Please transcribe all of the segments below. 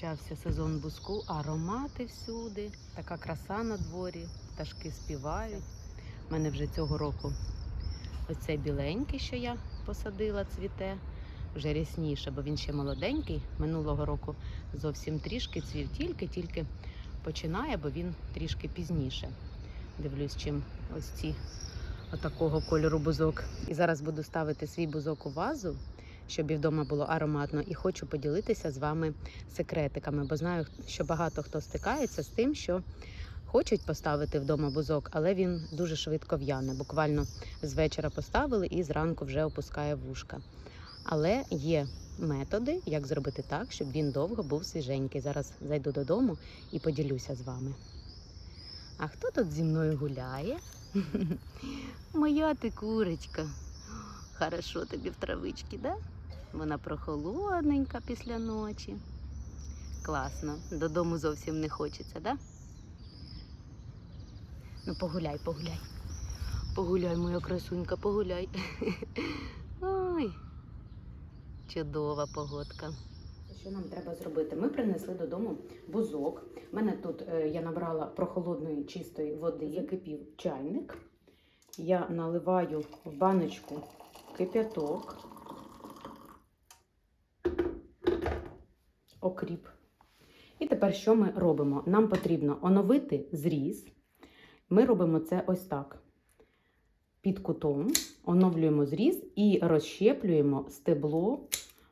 Розпочався сезон буску, аромати всюди, така краса на дворі, пташки співають. У мене вже цього року оцей біленький, що я посадила, цвіте, вже рясніше, бо він ще молоденький. Минулого року зовсім трішки цвів, тільки-тільки починає, бо він трішки пізніше. Дивлюсь, чим ось ці отакого кольору бузок. І зараз буду ставити свій бузок у вазу, щоб і вдома було ароматно, і хочу поділитися з вами секретиками, бо знаю, що багато хто стикається з тим, що хочуть поставити вдома бузок, але він дуже швидко в'яне. Буквально з вечора поставили і зранку вже опускає вушка. Але є методи, як зробити так, щоб він довго був свіженький. Зараз зайду додому і поділюся з вами. А хто тут зі мною гуляє? Моя ти курочка. Хорошо тобі в травичці, да? Вона прохолодненька після ночі. Класно. Додому зовсім не хочеться, да? Ну, погуляй, погуляй. Погуляй, моя красунька, погуляй. Ой, чудова погодка. Що нам треба зробити? Ми принесли додому бузок. У мене тут е, я набрала прохолодної чистої води, закипів чайник. Я наливаю в баночку кип'яток, окріп. І тепер що ми робимо? Нам потрібно оновити зріз. Ми робимо це ось так. Під кутом оновлюємо зріз і розщеплюємо стебло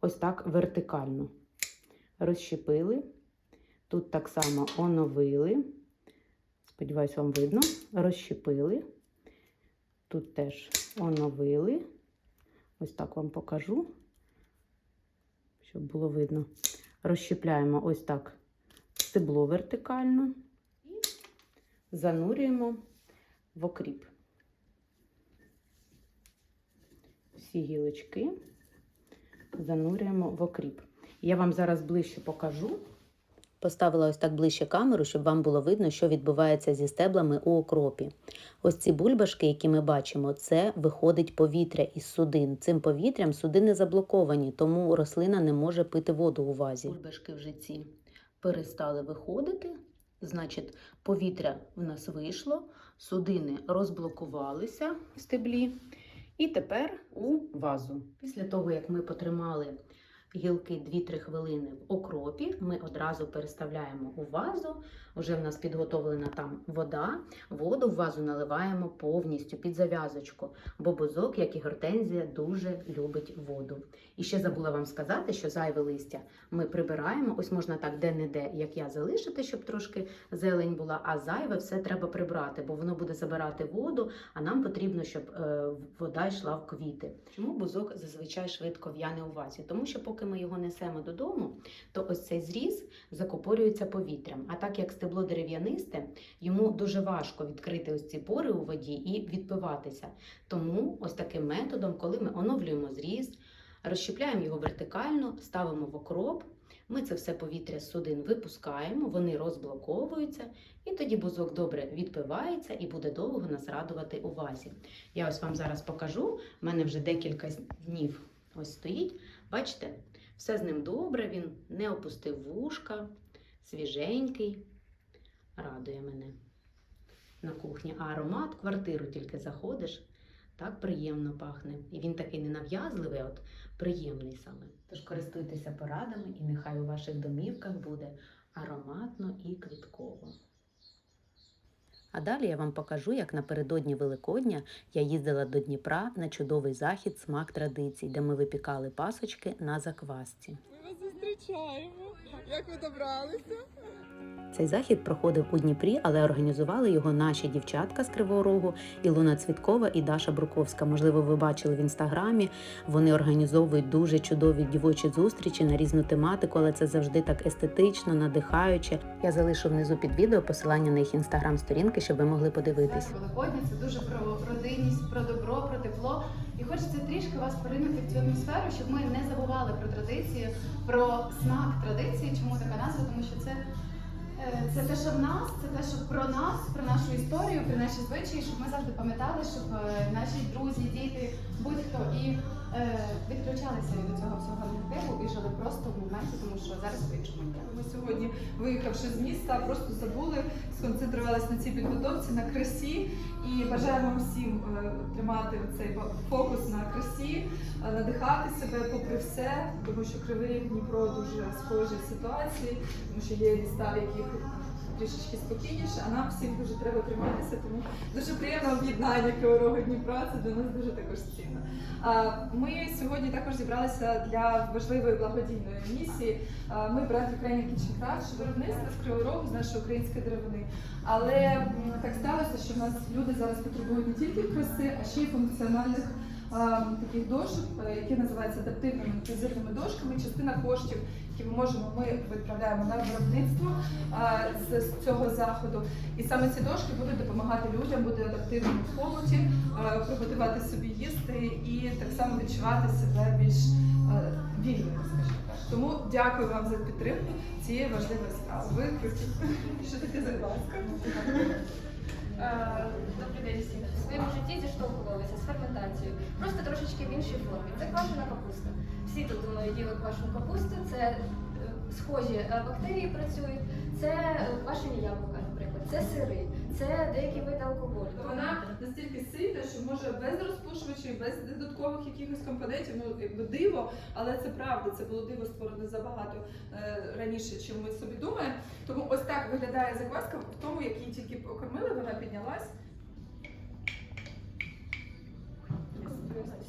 ось так вертикально. Розщепили. Тут так само оновили. Сподіваюсь, вам видно. Розщепили. Тут теж оновили. Ось так вам покажу, щоб було видно. Розщепляємо ось так стебло вертикально і занурюємо в окріп. Всі гілочки занурюємо в окріп. Я вам зараз ближче покажу. Поставила ось так ближче камеру, щоб вам було видно, що відбувається зі стеблами у окропі. Ось ці бульбашки, які ми бачимо, це виходить повітря із судин. Цим повітрям судини заблоковані, тому рослина не може пити воду у вазі. Бульбашки вже ці перестали виходити. Значить, повітря в нас вийшло, судини розблокувалися в стеблі. І тепер у вазу. Після того, як ми потримали гілки 2-3 хвилини в окропі, ми одразу переставляємо у вазу. Вже в нас підготовлена там вода. Воду в вазу наливаємо повністю під зав'язочку, бо бузок, як і гортензія, дуже любить воду. І ще забула вам сказати, що зайве листя ми прибираємо. Ось можна так де-не-де, як я залишити, щоб трошки зелень була, а зайве все треба прибрати, бо воно буде забирати воду, а нам потрібно, щоб е, вода йшла в квіти. Чому бузок зазвичай швидко в'яне у вазі? Тому що поки ми його несемо додому, то ось цей зріз закупорюється повітрям. А так як стебло дерев'янисте, йому дуже важко відкрити ось ці пори у воді і відпиватися. Тому ось таким методом, коли ми оновлюємо зріз, розщепляємо його вертикально, ставимо в окроп. Ми це все повітря з судин випускаємо, вони розблоковуються, і тоді бузок добре відпивається і буде довго нас радувати у вазі. Я ось вам зараз покажу. У мене вже декілька днів ось стоїть. Бачите, все з ним добре, він не опустив вушка, свіженький, радує мене на кухні. А аромат, квартиру тільки заходиш, так приємно пахне. І він такий ненав'язливий, от приємний саме. Тож користуйтеся порадами, і нехай у ваших домівках буде ароматно і квітково. А далі я вам покажу, як напередодні Великодня я їздила до Дніпра на чудовий захід смак традицій, де ми випікали пасочки на заквасці. Ми вас зустрічаємо. Як ви добралися? Цей захід проходив у Дніпрі, але організували його наші дівчатка з Кривого Рогу Ілона Цвіткова і Даша Бруковська. Можливо, ви бачили в інстаграмі. Вони організовують дуже чудові дівочі зустрічі на різну тематику, але це завжди так естетично, надихаюче. Я залишу внизу під відео посилання на їх інстаграм-сторінки, щоб ви могли подивитись. Великодня це дуже про родинність, про добро, про тепло. І хочеться трішки вас поринути в цю атмосферу, щоб ми не забували про традиції, про смак традиції. Чому така назва? Тому що це, це те, що в нас, це те, що про нас, про нашу історію, про наші звичаї, щоб ми завжди пам'ятали, щоб е, наші друзі, діти, будь-хто і е, відключалися від цього всього негативу і жили просто в моменті, тому що зараз по-іншому. Ми сьогодні, виїхавши з міста, просто забули, сконцентрувалися на цій підготовці, на красі. І бажаємо всім е, тримати цей фокус на красі, е, надихати себе попри все, тому що Кривий Дніпро дуже схожі ситуації, тому що є міста, в яких трішечки спокійніше, а нам всім дуже треба триматися. Тому дуже приємне об'єднання Кривого Рогу Дніпра. Це для нас дуже також цінно. Ми сьогодні також зібралися для важливої благодійної місії. Ми бренд Ukrainian Kitchen Craft, виробництво з Кривого Рогу, з нашої української деревини. Але так сталося, що в нас люди зараз потребують не тільки краси, а ще й функціональних таких дошок, е, які називаються адаптивними інклюзивними дошками. Частина коштів, які ми можемо, ми відправляємо на виробництво з, з цього заходу. І саме ці дошки будуть допомагати людям бути адаптивними в побуті, е, приготувати собі їсти і так само відчувати себе більш е, вільними. Тому дякую вам за підтримку цієї важливої справи. Ви круті. Що таке закваска? Е, Добрий день всім. В своєму житті зіштовхувалися з ферментацією, просто трошечки в іншій формі. Це квашена капуста. Всі тут думаю, їли квашену капусту, це е, схожі е, бактерії працюють, це е, квашені яблука, наприклад, це сири, це деякі види алкоголю. Вона настільки сильна, що може без розпушувачів, без додаткових якихось компонентів, ну якби диво, але це правда. Це було диво створено забагато е, раніше, чим ми собі думаємо. Тому ось так виглядає закваска в тому, як її тільки покормили, вона піднялась.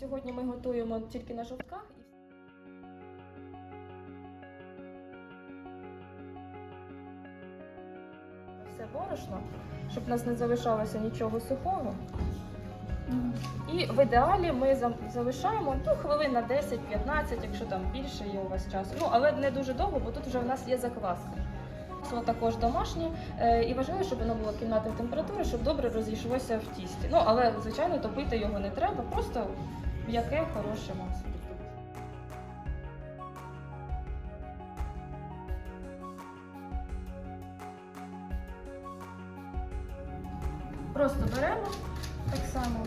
Сьогодні ми готуємо тільки на жовтках. Все борошно, щоб у нас не залишалося нічого сухого. І в ідеалі ми залишаємо ну, хвилин на 10-15, якщо там більше є у вас часу. Ну, але не дуже довго, бо тут вже в нас є закваска. Масло також домашнє, е, і важливо, щоб воно було кімнатної температури, щоб добре розійшлося в тісті. Ну, але, звичайно, топити його не треба, просто м'яке, хороше масло. Просто беремо так само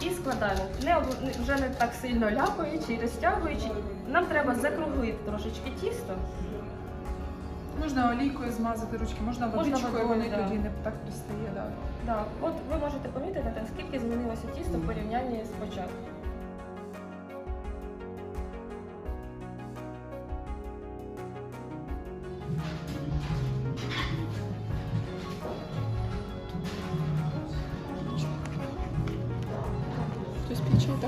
і складаємо. Не, вже не так сильно ляпаючи і розтягуючи. Нам треба закруглити трошечки тісто. Можна олійкою змазати ручки, можна водичкою, вони да. тоді не так пристає. Да. Да. От ви можете помітити, наскільки змінилося тісто в порівнянні з початку.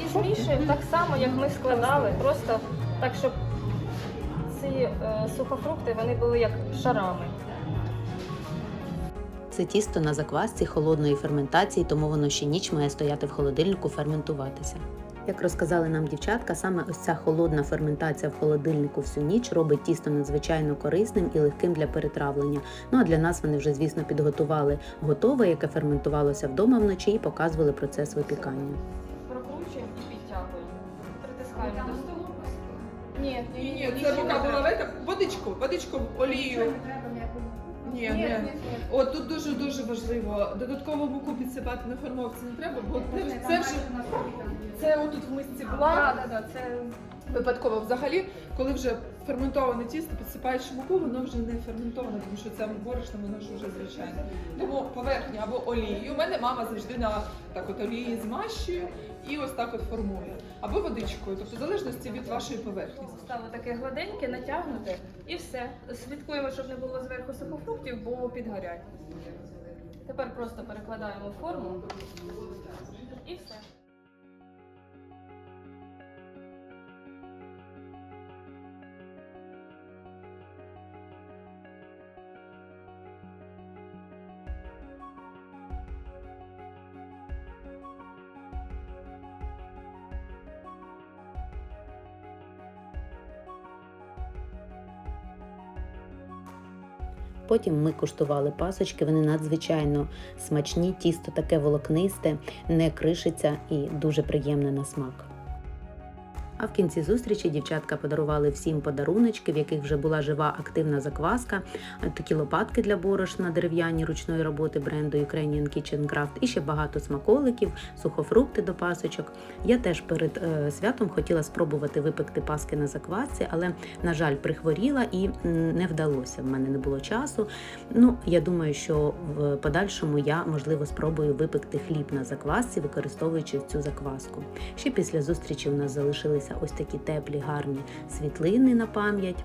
І змішуємо так само, як ми складали, просто так, щоб ці е, сухофрукти вони були як шарами. Це тісто на заквасці холодної ферментації, тому воно ще ніч має стояти в холодильнику ферментуватися. Як розказали нам дівчатка, саме ось ця холодна ферментація в холодильнику всю ніч робить тісто надзвичайно корисним і легким для перетравлення. Ну а для нас вони вже, звісно, підготували готове, яке ферментувалося вдома вночі, і показували процес випікання. Ні, Ні, ні, це поки була века. Водичку, водичку, олію. Ні, ні. От тут дуже дуже важливо. Додатково муку підсипати на формовці не треба, бо це, це вже це отут в мисці була. Так, так, так, це Випадково взагалі, коли вже ферментоване тісто, підсипаєш муку, воно вже не ферментоване, тому що це борошно, воно ж вже звичайне. Тому поверхня або олією. У мене мама завжди на так от олії змащує і ось так от формує. Або водичкою, тобто в залежності від вашої поверхні. стало таке гладеньке, натягнуте і все. Слідкуємо, щоб не було зверху сухофруктів, бо підгорять. Тепер просто перекладаємо форму і все. Потім ми куштували пасочки, вони надзвичайно смачні, тісто таке волокнисте, не кришиться і дуже приємне на смак. А в кінці зустрічі дівчатка подарували всім подаруночки, в яких вже була жива активна закваска, такі лопатки для борошна, дерев'яні ручної роботи бренду Ukrainian Kitchen Craft і ще багато смаколиків, сухофрукти до пасочок. Я теж перед е, святом хотіла спробувати випекти паски на заквасці, але, на жаль, прихворіла і не вдалося. В мене не було часу. Ну, я думаю, що в подальшому я можливо спробую випекти хліб на заквасці, використовуючи цю закваску. Ще після зустрічі у нас залишилися ось такі теплі, гарні світлини на пам'ять.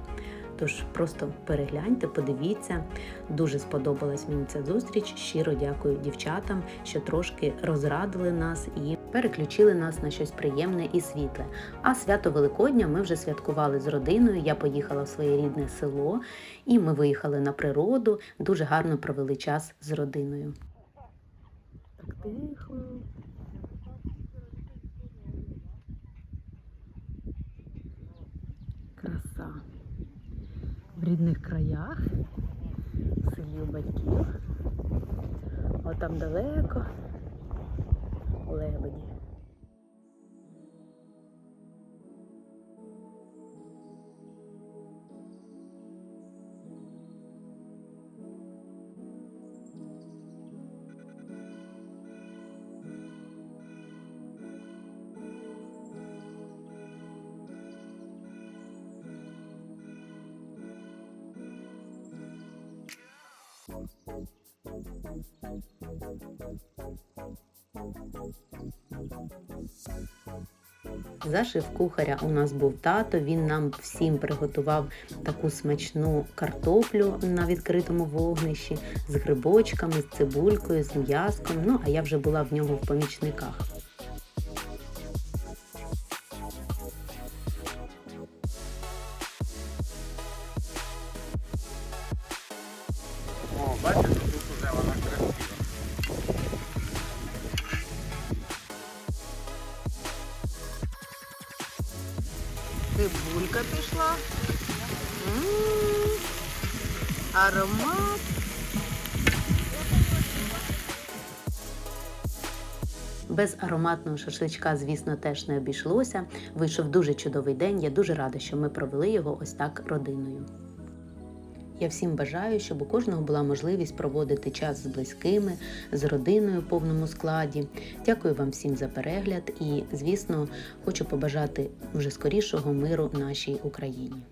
Тож просто перегляньте, подивіться. Дуже сподобалась мені ця зустріч. Щиро дякую дівчатам, що трошки розрадили нас і переключили нас на щось приємне і світле. А свято Великодня ми вже святкували з родиною. Я поїхала в своє рідне село, і ми виїхали на природу. Дуже гарно провели час з родиною. Так тихо. Краса. В рідних краях, в селі у батьків. А там далеко лебеді. За шеф-кухаря у нас був тато. Він нам всім приготував таку смачну картоплю на відкритому вогнищі з грибочками, з цибулькою, з м'яском. Ну а я вже була в нього в помічниках. Бачите, тут уже вона красива. Цибулька пішла. Аромат. Без ароматного шашличка, звісно, теж не обійшлося. Вийшов дуже чудовий день. Я дуже рада, що ми провели його ось так родиною. Я всім бажаю, щоб у кожного була можливість проводити час з близькими, з родиною в повному складі. Дякую вам всім за перегляд і, звісно, хочу побажати вже скорішого миру нашій Україні.